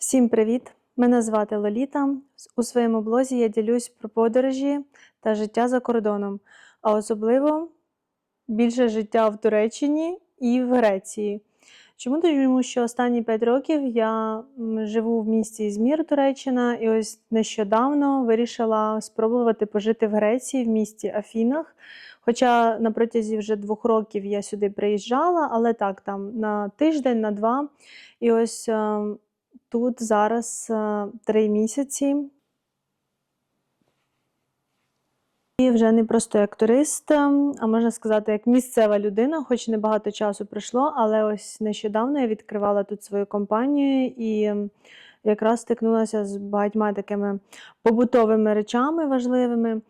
Всім привіт! Мене звати Лоліта. У своєму блозі я ділюсь про подорожі та життя за кордоном, а особливо більше життя в Туреччині і в Греції. Чому? Тому що останні 5 років я живу в місті Ізмір, Туреччина, і ось нещодавно вирішила спробувати пожити в Греції, в місті Афінах. Хоча на протязі вже двох років я сюди приїжджала, але так, там на тиждень, на два. І ось е, тут зараз е, три місяці. І вже не просто як турист, ем, а можна сказати, як місцева людина, хоч небагато часу пройшло, але ось нещодавно я відкривала тут свою компанію і якраз стикнулася з багатьма такими побутовими речами важливими,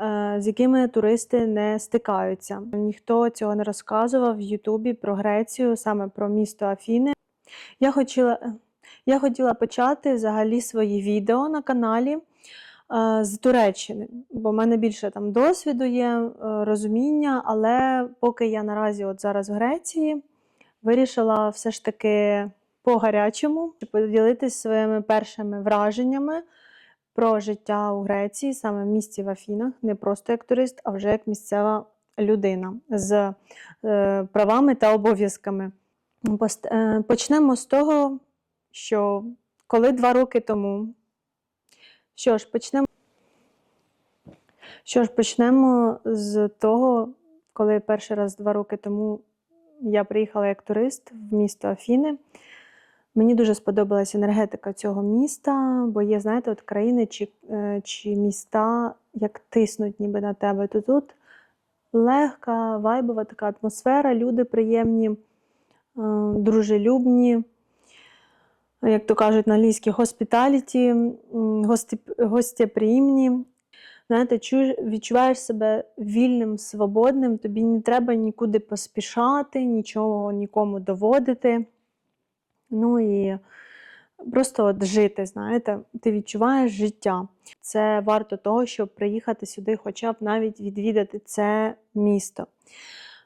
е, з якими туристи не стикаються. Ніхто цього не розказував в Ютубі про Грецію, саме про місто Афіни. Я хотіла, я хотіла почати взагалі свої відео на каналі е, з Туреччини, бо в мене більше там досвіду є, е, розуміння, але поки я наразі от зараз в Греції, вирішила все ж таки по-гарячому поділитися своїми першими враженнями про життя у Греції, саме в місті в Афінах, не просто як турист, а вже як місцева людина з е, правами та обов'язками. Почнемо з того, що коли два роки тому. Що ж, почнемо. Що ж, почнемо з того, коли перший раз два роки тому я приїхала як турист в місто Афіни. Мені дуже сподобалася енергетика цього міста, бо є, знаєте, от країни чи, е, чи міста як тиснуть ніби на тебе. То тут легка, вайбова така атмосфера, люди приємні, е, дружелюбні, як то кажуть на англійській, м, гостєприємні. Знаєте, відчуваєш себе вільним, свободним, тобі не треба нікуди поспішати, нічого нікому доводити. Ну і просто от жити, знаєте, ти відчуваєш життя. Це варто того, щоб приїхати сюди, хоча б навіть відвідати це місто,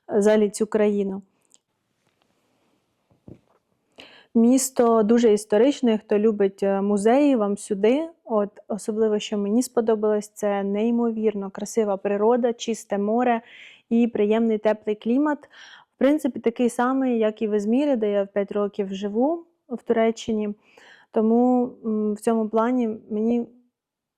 взагалі цю країну. Місто дуже історичне. Хто любить е, музеї, вам сюди. От особливо, що мені сподобалось, це неймовірно красива природа, чисте море і приємний теплий клімат. В принципі, такий самий, як і в Ізмірі, де я в 5 років живу в Туреччині. Тому в цьому плані мені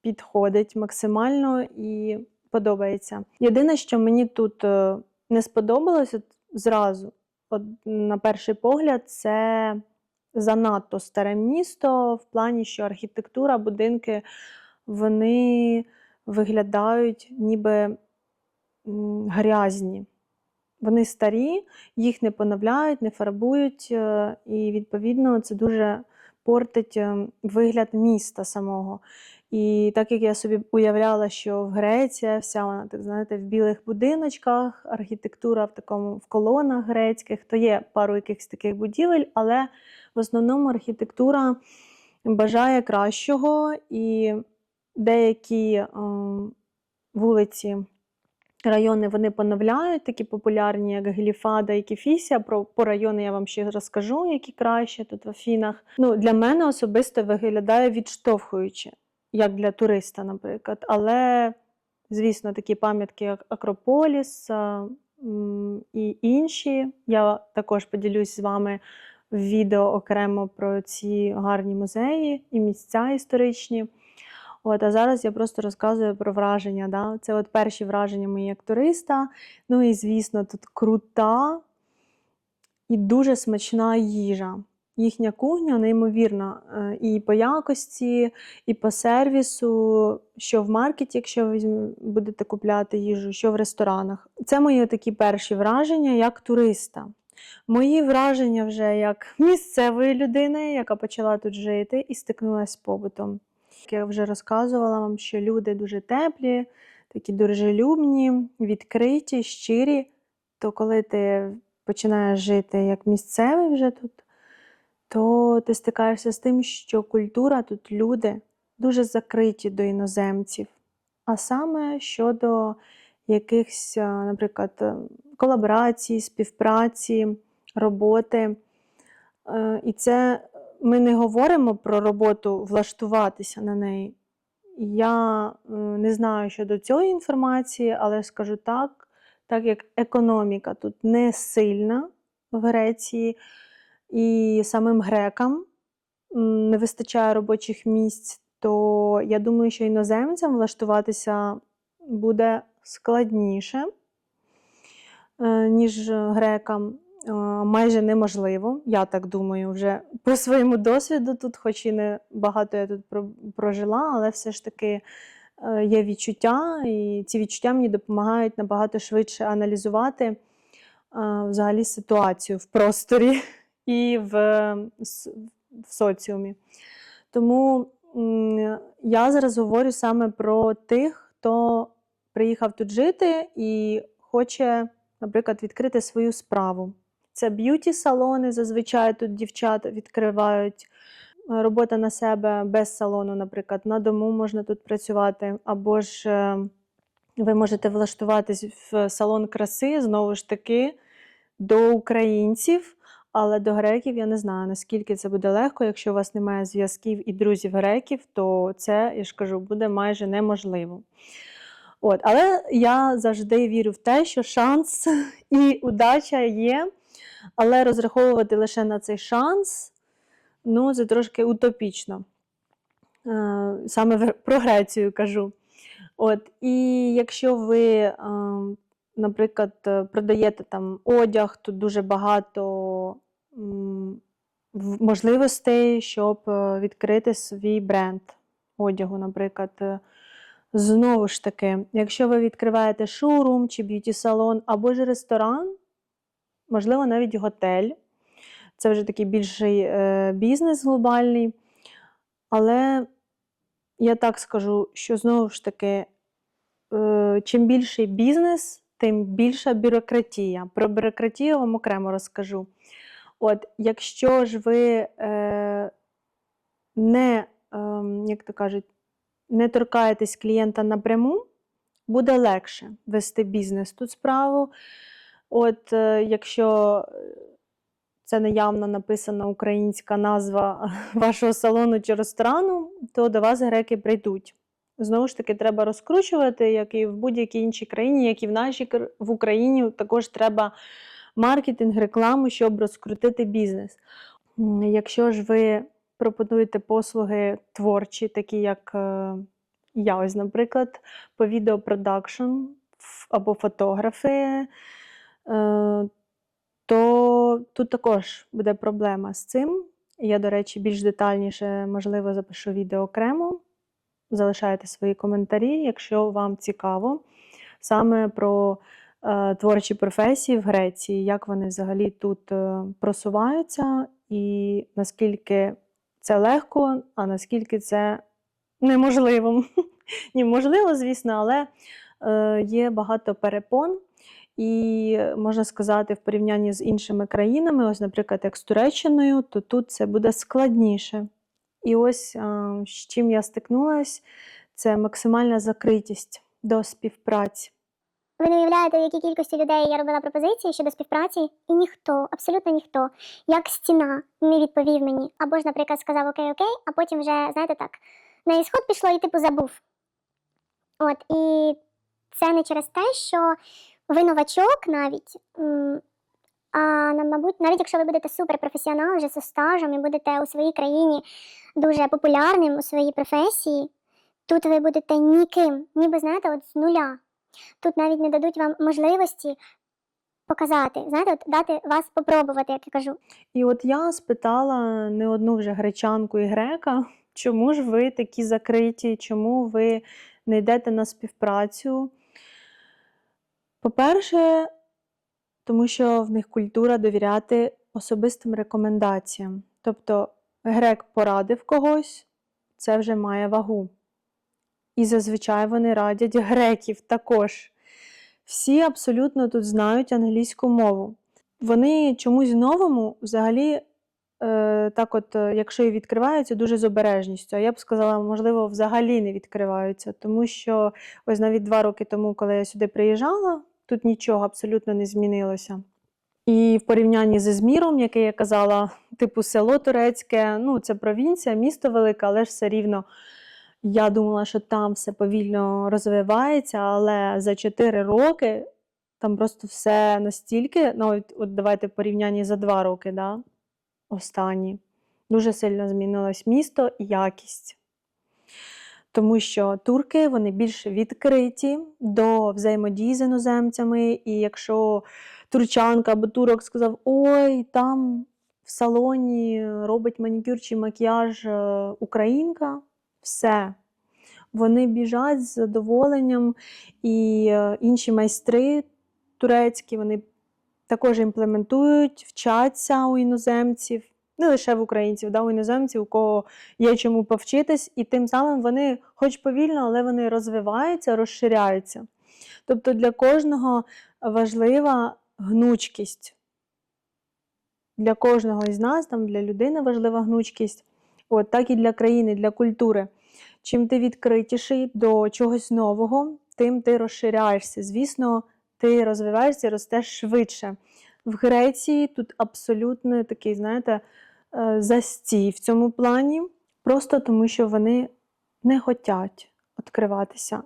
підходить максимально і подобається. Єдине, що мені тут е, не сподобалось зразу, от на перший погляд, це занадто старе місто в плані, що архітектура, будинки вони виглядають ніби грязні. Вони старі, їх не поновляють, не фарбують, е, і відповідно це дуже портить е, вигляд міста самого. І так як я собі уявляла, що в Греція вся вона, так знаєте, в білих будиночках, архітектура в такому в колонах грецьких, то є пару якихось таких будівель, але в основному архітектура бажає кращого, і деякі е, вулиці, райони вони поновляють, такі популярні, як Гліфада і Кефісія. Про по райони я вам ще розкажу, які краще тут в Афінах. Ну, для мене особисто виглядає відштовхуюче, як для туриста, наприклад. Але, звісно, такі пам'ятки, як Акрополіс і інші. Я також поділюсь з вами відео окремо про ці гарні музеї і місця історичні. От, а зараз я просто розказую про враження. Да? Це от перші враження мої як туриста. Ну і, звісно, тут крута і дуже смачна їжа. Їхня кухня неймовірна е, і по якості, і по сервісу, що в маркеті, якщо ви будете купляти їжу, що в ресторанах. Це мої такі перші враження як туриста. Мої враження вже як місцевої людини, яка почала тут жити і стикнулася з побутом. Я вже розказувала вам, що люди дуже теплі, такі дружелюбні, відкриті, щирі. То коли ти починаєш жити як місцевий вже тут, то ти стикаєшся з тим, що культура тут люди дуже закриті до іноземців. А саме щодо якихось, наприклад, е, колаборацій, співпраці, роботи. Е, І це ми не говоримо про роботу влаштуватися на неї. Я е, не знаю щодо цієї інформації, але скажу так, так як економіка тут не сильна в Греції, і самим грекам не вистачає робочих місць, то я думаю, що іноземцям влаштуватися буде складніше, е, ніж грекам. Е, Майже неможливо, я так думаю, вже по своєму досвіду тут, хоч і не багато я тут прожила, але все ж таки е, є відчуття, і ці відчуття мені допомагають набагато швидше аналізувати взагалі ситуацію в просторі і в, в соціумі. Тому я зараз говорю саме про тих, хто приїхав тут жити і хоче, наприклад, відкрити свою справу. Це б'юті-салони, зазвичай тут дівчата відкривають. Робота на себе без салону, наприклад, на дому можна тут працювати, або ж е, ви можете влаштуватись в салон краси, знову ж таки, до українців, але до греків я не знаю, наскільки це буде легко. Якщо у вас немає зв'язків і друзів греків, то це, я ж кажу, буде майже неможливо. От, але я завжди вірю в те, що шанс і удача є, але розраховувати лише на цей шанс ну, це трошки утопічно. Е, Саме про Грецію кажу. От, і якщо ви, е, наприклад, е, продаєте там одяг, то дуже багато можливостей, щоб відкрити свій бренд одягу, наприклад. Е, Знову ж таки, якщо ви відкриваєте шоурум чи б'юті-салон або ж ресторан, можливо, навіть готель. Це вже такий більший е, бізнес глобальний. Але я так скажу, що знову ж таки, е, чим більший бізнес, тим більша бюрократія. Про бюрократію вам окремо розкажу. От, якщо ж ви е, не, ем, як то кажуть, не торкаєтесь клієнта напряму, буде легше вести бізнес тут справу. От, е, якщо е, це неявно написана українська назва вашого салону чи ресторану, то до вас греки прийдуть. Знову ж таки, треба розкручувати, як і в будь-якій іншій країні, як і в нашій в Україні, також треба маркетинг, рекламу, щоб розкрутити бізнес. Якщо ж ви пропонуєте послуги творчі, такі як е, я, ось, наприклад, по відеопродакшн або фотографи, е, то тут також буде проблема з цим. Я, до речі, більш детальніше, можливо, запишу відео окремо. Залишайте свої коментарі, якщо вам цікаво саме про е, творчі професії в Греції, як вони взагалі тут е, просуваються, і наскільки це легко, а наскільки це неможливо. Ні, можливо, звісно, але е, є багато перепон. І можна сказати, в порівнянні з іншими країнами, ось, наприклад, як з Туреччиною, то тут це буде складніше. І ось з чим я стикнулася, це максимальна закритість до співпраці. Ви не уявляєте, в якій кількості людей я робила пропозиції щодо співпраці, і ніхто, абсолютно ніхто, як стіна, не відповів мені. Або ж, наприклад, сказав окей, окей, а потім вже, знаєте так, на ісход пішло і типу забув. От, і це не через те, що ви новачок навіть. А мабуть, навіть якщо ви будете суперпрофесіонал вже зі стажем і будете у своїй країні дуже популярним у своїй професії, тут ви будете ніким, ніби знаєте, от з нуля. Тут навіть не дадуть вам можливості показати, знаєте, от дати вас попробувати, як я кажу. І от я спитала не одну вже гречанку і грека, чому ж ви такі закриті, чому ви не йдете на співпрацю. По-перше, тому що в них культура довіряти особистим рекомендаціям. Тобто грек порадив когось, це вже має вагу. І зазвичай вони радять греків також. Всі абсолютно тут знають англійську мову. Вони чомусь новому взагалі, е, так от, е, якщо і відкриваються, дуже з обережністю. А я б сказала, можливо, взагалі не відкриваються, тому що ось навіть два роки тому, коли я сюди приїжджала, тут нічого абсолютно не змінилося. І в порівнянні з Ізміром, яке я казала, типу село турецьке, ну це провінція, місто велике, але ж все рівно я думала, що там все повільно розвивається, але за 4 роки там просто все настільки, ну от, от давайте порівнянні за 2 роки, да, останні, дуже сильно змінилось місто і якість. Тому що турки вони більш відкриті до взаємодії з іноземцями, і якщо турчанка або турок сказав: Ой, там в салоні робить манікюр чи макіяж е, українка, все. Вони біжать з задоволенням, і е, інші майстри турецькі вони також імплементують, вчаться у іноземців, не лише в українців, да, у іноземців, у кого є чому повчитись, і тим самим вони, хоч повільно, але вони розвиваються, розширяються. Тобто для кожного важлива гнучкість. Для кожного із нас, там, для людини важлива гнучкість, от, так і для країни, для культури. Чим ти відкритіший до чогось нового, тим ти розширяєшся. Звісно, ти розвиваєшся і ростеш швидше. В Греції тут абсолютно такий, знаєте, е, застій в цьому плані, просто тому що вони не хочуть відкриватися.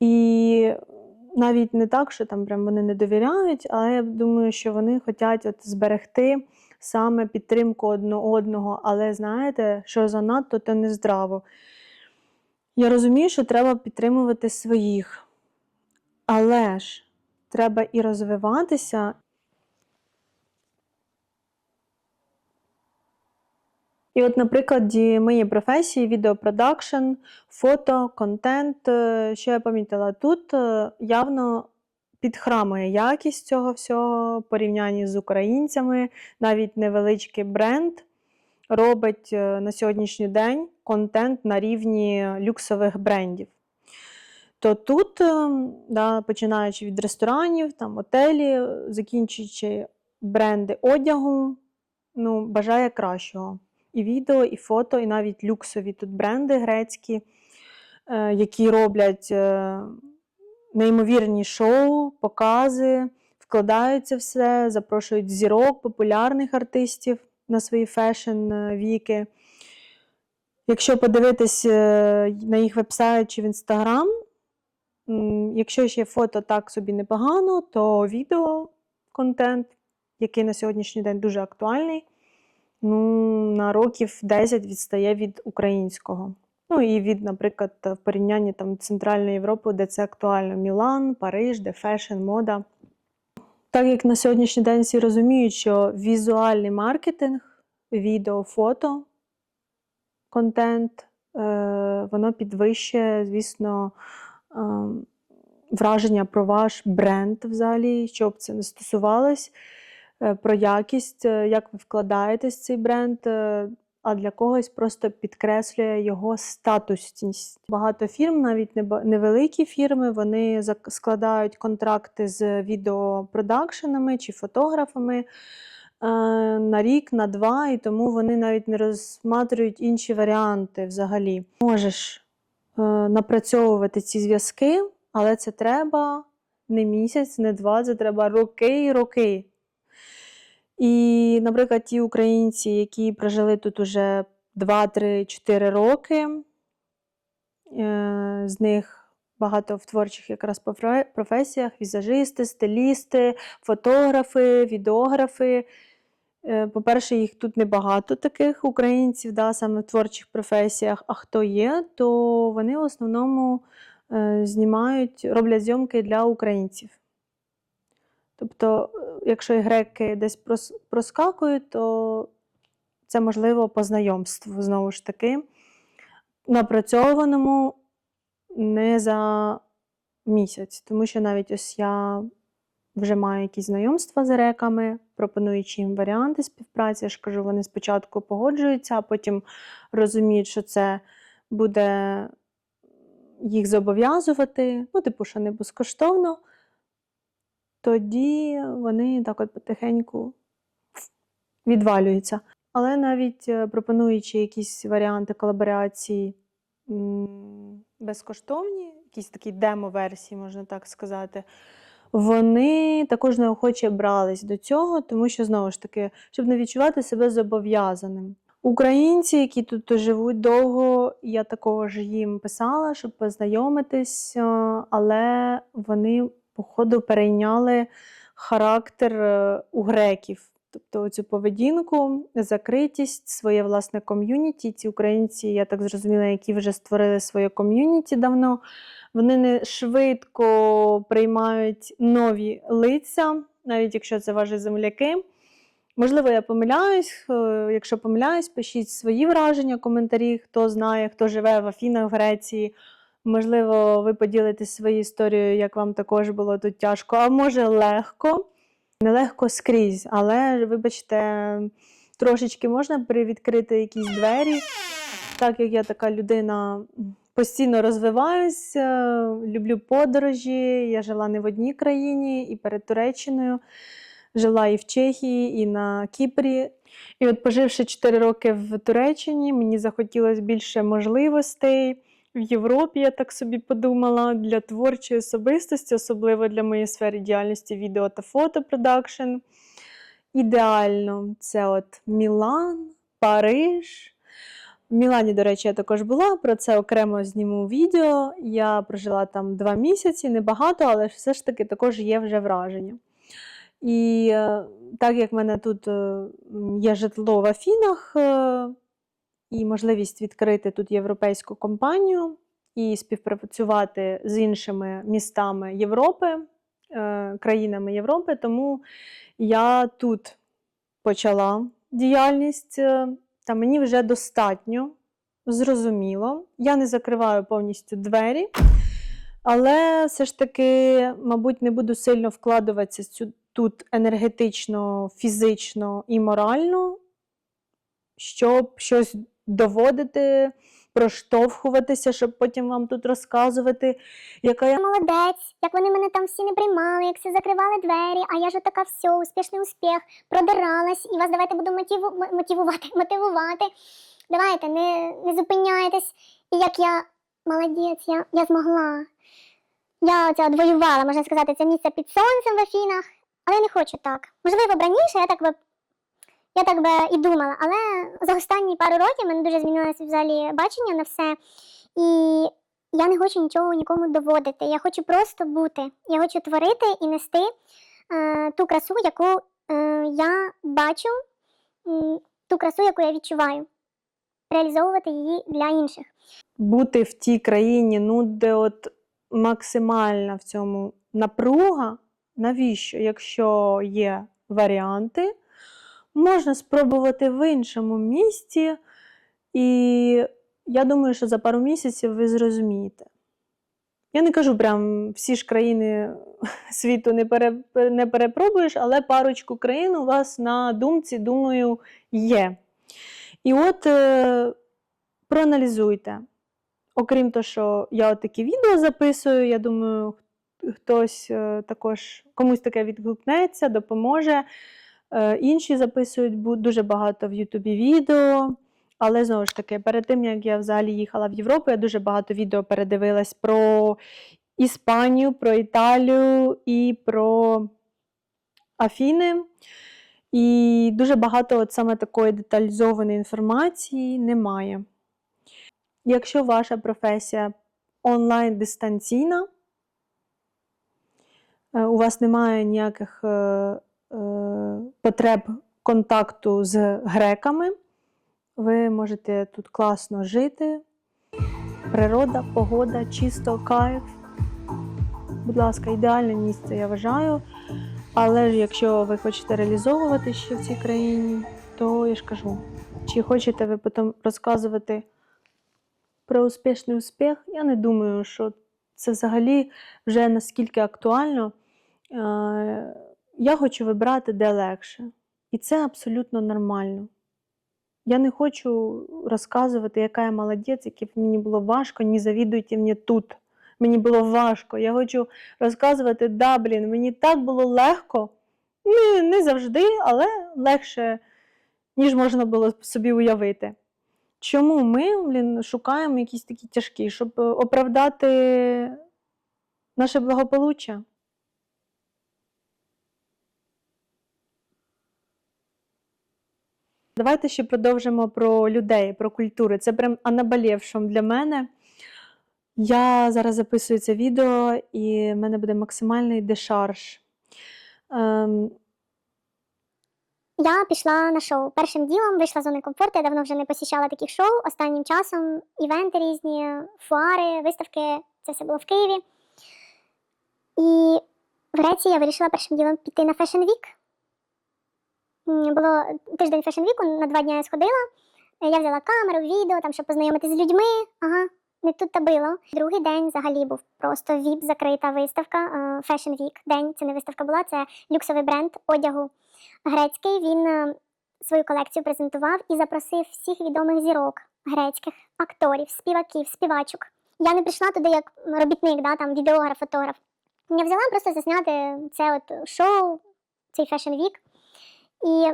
І навіть не так, що там прям вони не довіряють, але я думаю, що вони хочуть от зберегти саме підтримку одне одного. Але знаєте, що занадто, то нездраво. Я розумію, що треба підтримувати своїх, але ж треба і розвиватися. І от, на прикладі моєї професії, відеопродакшн, фото, контент, е, що я помітила, тут е, явно підхрамує якість цього всього в порівнянні з українцями, навіть невеличкий бренд робить е, на сьогоднішній день контент на рівні люксових брендів. То тут, е, да, починаючи від ресторанів, там, отелі, закінчуючи бренди одягу, ну, бажає кращого. І відео, і фото, і навіть люксові тут бренди грецькі, е, які роблять неймовірні шоу, покази, вкладаються все, запрошують зірок, популярних артистів на свої фешн-віки. Якщо подивитись е, на їх вебсайт чи в інстаграм, якщо ще фото так собі непогано, то відео контент, який на сьогоднішній день дуже актуальний, ну, на років 10 відстає від українського. Ну і від, наприклад, в порівнянні там, Центральної Європи, де це актуально: Мілан, Париж, де фешн, мода. Так як на сьогоднішній день всі розуміють, що візуальний маркетинг, відео, фото, контент, е, воно підвищує, звісно, е, враження про ваш бренд взагалі, щоб це не стосувалось, е, про якість, як ви вкладаєтесь в цей бренд, а для когось просто підкреслює його статусність. Багато фірм, навіть невеликі фірми, вони складають контракти з відеопродакшенами чи фотографами е, на рік, на два, і тому вони навіть не розсматривають інші варіанти взагалі. Можеш е, напрацьовувати ці зв'язки, але це треба не місяць, не два, це треба роки і роки. І, наприклад, ті українці, які прожили тут уже 2, 3, 4 роки, е, з них багато в творчих якраз профе- професіях: візажисти, стилісти, фотографи, відеографи. Е, По-перше, їх тут небагато таких українців, да, саме в творчих професіях. А хто є, то вони в основному е, знімають, роблять зйомки для українців. Тобто, е, якщо і греки десь прос- проскакують, то це можливо по знайомству знову ж таки, напрацьованому не за місяць. Тому що навіть ось я вже маю якісь знайомства з греками, пропонуючи їм варіанти співпраці. Я ж кажу, вони спочатку погоджуються, а потім розуміють, що це буде їх зобов'язувати, ну, типу, що не безкоштовно тоді вони так от потихеньку відвалюються. Але навіть е, пропонуючи якісь варіанти колаборації безкоштовні, якісь такі демо-версії, можна так сказати, вони також неохоче брались до цього, тому що знову ж таки, щоб не відчувати себе зобов'язаним. Українці, які тут живуть довго, я також їм писала, щоб познайомитись, е, але вони, походу, перейняли характер е, у греків. Тобто цю поведінку, закритість, своє власне ком'юніті. Ці українці, я так зрозуміла, які вже створили своє ком'юніті давно, вони не швидко приймають нові лиця, навіть якщо це ваші земляки. Можливо, я помиляюсь. е, Якщо помиляюсь, пишіть свої враження, коментарі, хто знає, хто живе в Афінах, в Греції. Можливо, ви поділитесь своєю історією, як вам також було тут тяжко, а може легко. Нелегко скрізь, але, вибачте, трошечки можна привідкрити якісь двері. Так як я така людина постійно розвиваюся, люблю подорожі. Я жила не в одній країні, і перед Туреччиною жила і в Чехії, і на Кіпрі. І от, поживши 4 роки в Туреччині, мені захотілося більше можливостей. В Європі я так собі подумала для творчої особистості, особливо для моєї сфери діяльності відео та фотопродакшн. Ідеально це от Мілан, Париж. В Мілані, до речі, я також була, про це окремо зніму відео. Я прожила там два місяці, небагато, але все ж таки також є вже враження. І е, так як в мене тут е, є житло в Афінах е, і можливість відкрити тут європейську компанію і співпрацювати з іншими містами Європи, е, країнами Європи, тому я тут почала діяльність, е, та мені вже достатньо зрозуміло. Я не закриваю повністю двері, але все ж таки, мабуть, не буду сильно вкладуватися цю- тут енергетично, фізично і морально, щоб щось доводити, проштовхуватися, щоб потім вам тут розказувати, яка я молодець, як вони мене там всі не приймали, як всі закривали двері, а я ж така все, успішний успіх, продиралась, і вас давайте буду мотиву... мотивувати, мотивувати. Давайте, не, не зупиняйтесь. І як я молодець, я, я змогла. Я оце от воювала, можна сказати, це місце під сонцем в Афінах, але я не хочу так. Можливо, раніше я так би. Я так би і думала, але за останні пару років мене дуже змінилося взагалі бачення на все. І я не хочу нічого нікому доводити. Я хочу просто бути. Я хочу творити і нести е, ту красу, яку е, я бачу, ту красу, яку я відчуваю, реалізовувати її для інших. бути в тій країні, ну, де от максимальна в цьому напруга, навіщо? Якщо є варіанти, можна спробувати в іншому місті, і я думаю, що за пару місяців ви зрозумієте. Я не кажу прям всі ж країни світу не, пере, не перепробуєш, але парочку країн у вас на думці, думаю, є. І от е, проаналізуйте. Окрім того, що я от такі відео записую, я думаю, хтось е, також комусь таке відгукнеться, допоможе. Е, Інші записують дуже багато в Ютубі відео. Але знову ж таки, перед тим як я взагалі їхала в Європу, я дуже багато відео передивилась про Іспанію, про Італію і про Афіни. І дуже багато от саме такої деталізованої інформації немає. Якщо ваша професія онлайн-дистанційна, е, у вас немає ніяких е, потреб контакту з греками, ви можете тут класно жити. Природа, погода, чисто, кайф. Будь ласка, ідеальне місце, я вважаю. Але ж якщо ви хочете реалізовувати ще в цій країні, то я ж кажу, чи хочете ви потім розказувати про успішний успіх, я не думаю, що це взагалі вже наскільки актуально. Я хочу вибрати де легше. І це абсолютно нормально. Я не хочу розказувати, яка я молодець, яке мені було важко, не завідуйте мені тут. Мені було важко. Я хочу розказувати, да, блін, мені так було легко. Не, не завжди, але легше, ніж можна було собі уявити. Чому ми блін, шукаємо якісь такі тяжкі, щоб е, оправдати наше благополуччя? Давайте ще продовжимо про людей, про культуру. Це прям анаболівшом для мене. Я зараз записую це відео, і в мене буде максимальний дешарж. Ем, Я пішла на шоу. Першим ділом вийшла з зони комфорту. Я давно вже не посіщала таких шоу. Останнім часом івенти різні, фуари, виставки. Це все було в Києві. І в Греції я вирішила першим ділом піти на Fashion Week. Було тиждень Fashion Week, на два дні я сходила. Е, Я взяла камеру, відео, там, щоб познайомитися з людьми. Ага, не тут та било. Другий день взагалі був просто віп закрита виставка. е, Fashion Week день. Це не виставка була, це люксовий бренд одягу грецький. Він е, свою колекцію презентував і запросив всіх відомих зірок грецьких акторів, співаків, співачок. Я не прийшла туди як робітник, да, там відеограф, фотограф. Я взяла просто засняти це от шоу, цей Fashion Week. І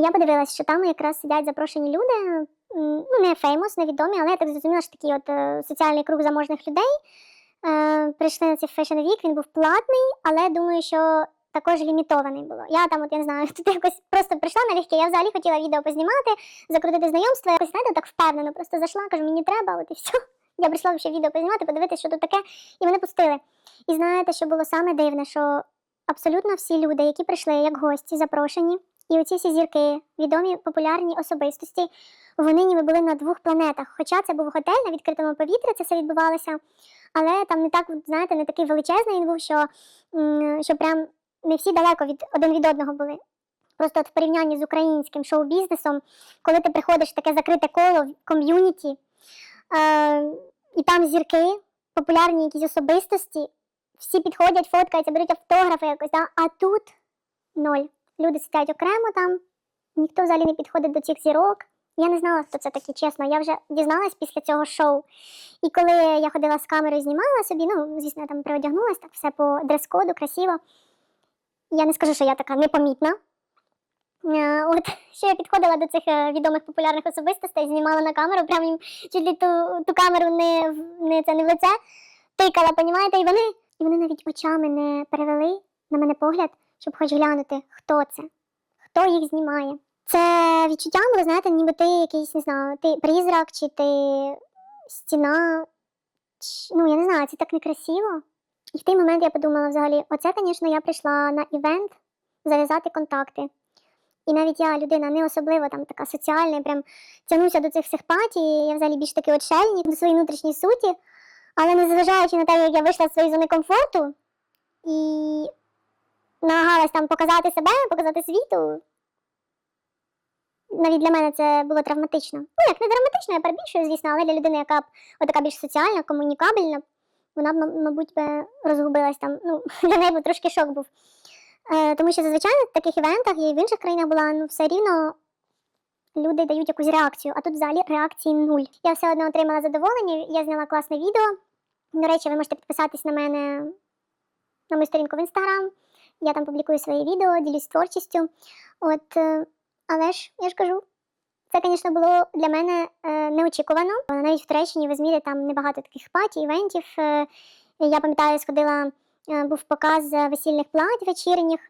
я подивилася, що там якраз сидять запрошені люди, ну не феймос, не відомі, але я так зрозуміла, що такий от е, соціальний круг заможних людей. Е, прийшли на цей Fashion Week, він був платний, але думаю, що також лімітований було. Я там, от я не знаю, тут якось просто прийшла налегке. Я взагалі хотіла відео познімати, закрутити знайомство. Якось знаєте, так впевнено, просто зайшла, кажу, мені треба, от і все. Я прийшла ще відео познімати, подивитися, що тут таке, і мене пустили. І знаєте, що було саме дивне, що абсолютно всі люди, які прийшли як гості, запрошені, і оці всі зірки, відомі популярні особистості, вони ніби були на двох планетах. Хоча це був готель на відкритому повітрі, це все відбувалося. Але там не так, знаєте, не такий величезний він був, що, що прям не всі далеко від один від одного були. Просто от в порівнянні з українським шоу-бізнесом, коли ти приходиш в таке закрите коло ком'юніті, е, і там зірки, популярні якісь особистості, всі підходять, фоткаються, беруть автографи якось, да? а тут ноль. Люди сидять окремо там, ніхто взагалі не підходить до цих зірок. Я не знала, хто це такі, чесно. Я вже дізналась після цього шоу. І коли я ходила з камерою, знімала собі, ну, звісно, там приодягнулась, так все по дрес-коду, красиво. Я не скажу, що я така непомітна. От що я підходила до цих е, відомих популярних особистостей, знімала на камеру, прям їм чуть ли ту, ту камеру не, не, це, не в лице, тикала, понімаєте, і вони, і вони навіть очами не перевели на мене погляд, щоб хоч глянути, хто це, хто їх знімає. Це відчуття було, знаєте, ніби ти якийсь, не знаю, ти призрак, чи ти стіна. Чи, ну, я не знаю, це так некрасиво. І в той момент я подумала взагалі, оце, звісно, я прийшла на івент зав'язати контакти. І навіть я людина не особливо там така соціальна, прям тягнуся до цих всіх патій, я взагалі більш такий отшельник до своєї внутрішньої суті. Але незважаючи на те, як я вийшла з своєї зони комфорту і намагалась там показати себе, показати світу, навіть для мене це було травматично. Ну, як не травматично, я перебільшую, звісно, але для людини, яка б отака більш соціальна, комунікабельна, вона б, мабуть, би розгубилась там. Ну, для неї би трошки шок був. Е, тому що зазвичай на таких івентах я і в інших країнах була, ну все рівно люди дають якусь реакцію, а тут взагалі реакції нуль. Я все одно отримала задоволення, я зняла класне відео. До речі, ви можете підписатись на мене на мою сторінку в інстаграм. Я там публікую свої відео, ділюсь творчістю. От, е, але ж я ж кажу, це, звісно, було для мене е, неочікувано. Навіть в Туреччині в Ізмірі там небагато таких паті, івентів. Е, я пам'ятаю, сходила, е, був показ е, весільних плать вечірніх,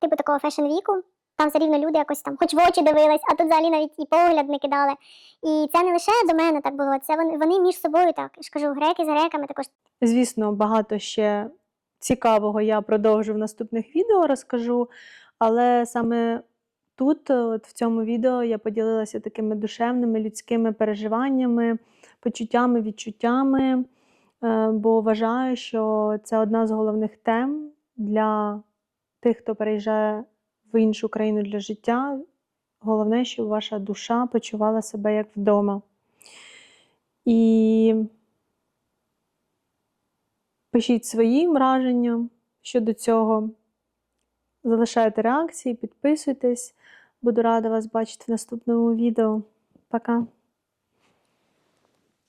типу такого фешн-віку. Там все рівно люди якось там, хоч в очі дивились, а тут взагалі навіть і погляд не кидали. І це не лише до мене так було, це вони, вони між собою так. Я ж кажу, греки з греками також Звісно, багато ще цікавого я продовжу в наступних відео, розкажу. Але саме тут, от в цьому відео, я поділилася такими душевними людськими переживаннями, почуттями, відчуттями, е, бо вважаю, що це одна з головних тем для тих, хто переїжджає іншу країну для життя. Головне, щоб ваша душа почувала себе як вдома. І Пишіть свої враження щодо цього. Залишайте реакції, підписуйтесь. Буду рада вас бачити в наступному відео. Пока!